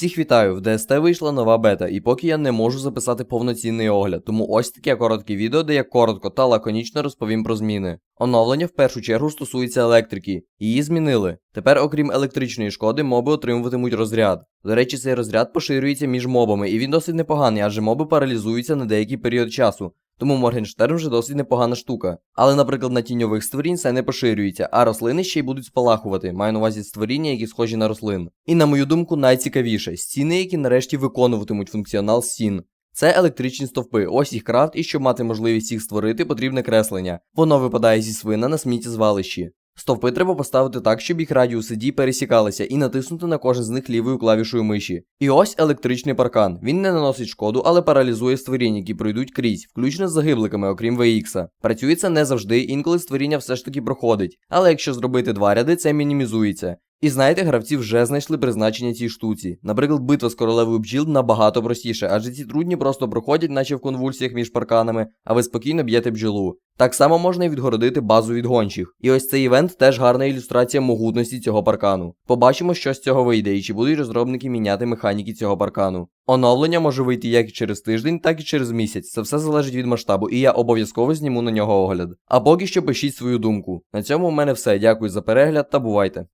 Всіх вітаю, в DST вийшла нова бета, і поки я не можу записати повноцінний огляд, тому ось таке коротке відео, де я коротко та лаконічно розповім про зміни. Оновлення в першу чергу стосується електрики. Її змінили. Тепер, окрім електричної шкоди, моби отримуватимуть розряд. До речі, цей розряд поширюється між мобами, і він досить непоганий, адже моби паралізуються на деякий період часу. Тому Моргенштерн вже досить непогана штука. Але, наприклад, на тіньових створінь це не поширюється, а рослини ще й будуть спалахувати, маю на увазі створіння, які схожі на рослин. І на мою думку, найцікавіше стіни, які нарешті виконуватимуть функціонал стін. Це електричні стовпи, ось їх крафт, і щоб мати можливість їх створити, потрібне креслення. Воно випадає зі свина на сміттєзвалищі. Стовпи треба поставити так, щоб їх радіуси дій пересікалися, і натиснути на кожен з них лівою клавішою миші. І ось електричний паркан. Він не наносить шкоду, але паралізує створіння, які пройдуть крізь, включно з загибликами, окрім VX. Працюється не завжди, інколи створіння все ж таки проходить. Але якщо зробити два ряди, це мінімізується. І знаєте, гравці вже знайшли призначення цій штуці. Наприклад, битва з королевою бджіл набагато простіше, адже ці трудні просто проходять, наче в конвульсіях між парканами, а ви спокійно б'єте бджолу. Так само можна і відгородити базу від гончих. І ось цей івент теж гарна ілюстрація могутності цього паркану. Побачимо, що з цього вийде, і чи будуть розробники міняти механіки цього паркану. Оновлення може вийти як через тиждень, так і через місяць. Це все залежить від масштабу, і я обов'язково зніму на нього огляд. А поки що пишіть свою думку. На цьому в мене все. Дякую за перегляд та бувайте.